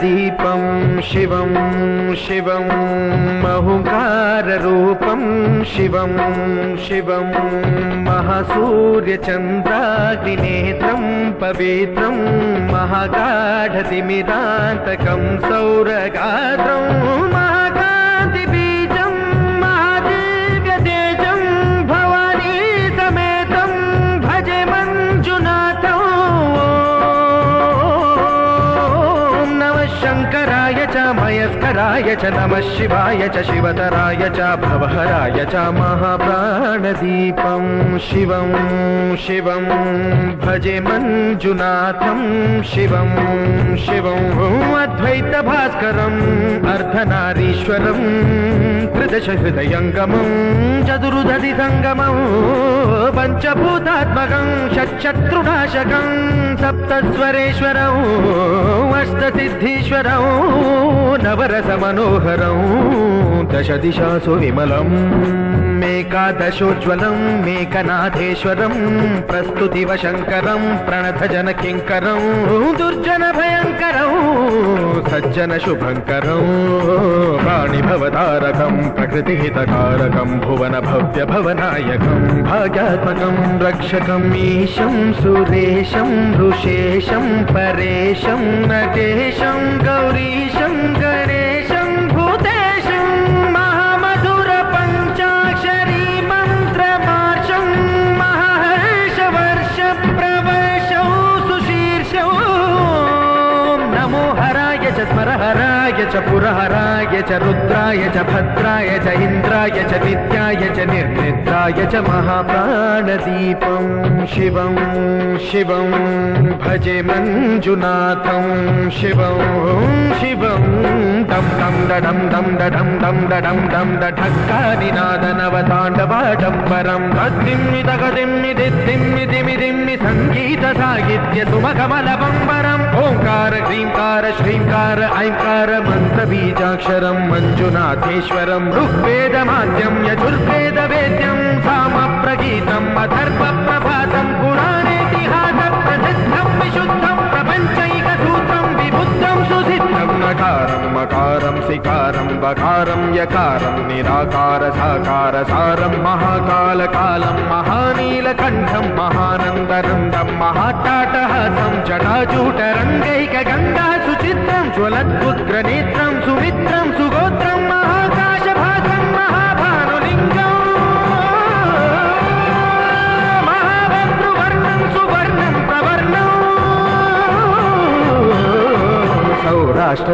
దీపం శివం శివం మహుంకారూపం శివం శివం మహాసూర్యచంద్రాగ్నినేత్రం పవిత్రం మహాగాఢతిమిరాంతకం సౌరగాత్రం మహా शङ्कराय च मयस्कराय च नमः शिवाय च शिवतराय च भवहराय च महाप्राणदीपं शिवं शिवं भजे मञ्जुनाथं शिवं शिवं अद्वैतभास्करम् దశ హృదయంగమం చతురుదది సంగమం పంచభూతాత్మకం షట్శత్రునాశకం సప్తస్వరేశ్వరం అష్టసిద్ధీశ్వరం నవరస మనోహరం దశదిశాసు విమలం. మేకాదశోజ్వలం మేకనాథేశ్వరం ప్రస్తుతివ శంకరం ప్రణత జన దుర్జన భయంకరం సజ్జన శుభంకరం ప్రాణిభవతారకం ప్రకృతిహితకారకం భువన భవ్య భవనాయకం భాగ్యాత్మకం రక్షకం ఈశం సురేశం ఋషేశం పరేశం నటేశం గౌరీశం గరే பரஹரா स्मरहराय च पुरहराय च रुद्राय च भद्राय च इन्द्राय च नित्याय च निर्निद्राय च महाप्राणदीपं शिवं शिवं भजे मञ्जुनाथं शिवं शिवं दं दं डडं दं डडं दं डडं दं डढक्कानिनादनवताण्डवाडम्बरं तद्दिम्मि तगदिम्मि दिद्दिम्मि दिमि दिम्मि सङ्गीतसाहित्य सुमकमलबम्बरम् ओङ्कार ह्रीङ्कार श्रीङ्कार సాయంకారమంత బీజాక్షరం మంజునాథేశ్వరం ఋగ్వేదమాద్యం యజుర్వేద వేద్యం సామ ప్రగీతం అధర్వ ప్రభాతం మకారం మకారం శికారం బకారం యకారం నిరాకార సాకార సారం మహాకాల కాలం మహానీల కంఠం మహానందరందం మహాటాటహసం జటాజూట రంగైక గంగా సుచిత్రం జ్వలద్భుగ్రనేత్రం సుమిత్రం సుగోత్రం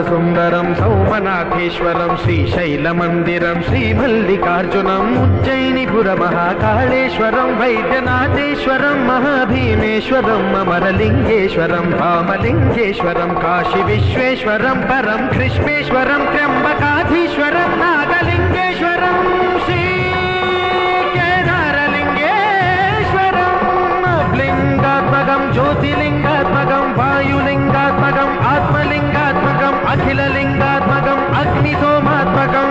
సుందరం సౌమనాథేశ్వరం శ్రీశైలమందిరం శ్రీమల్లికార్జునం ఉజ్జయినిపుర మహాకాళేశ్వరం వైద్యనాథేశ్వరం మహాభీమేశ్వరం అమరలింగేశ్వరం రామలింగేశ్వరం కాశీ విశ్వేశ్వరం పరం కృష్ణేశ్వరం త్ర్యంబకాధీశ్వరం నాగలింగేశ్వరం. అఖిలలింగాత్మకం అగ్నిసోమాత్మకం.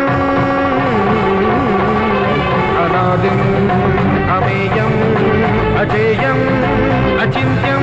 అనాదిం అమేయం అజేయం అచింత్యం.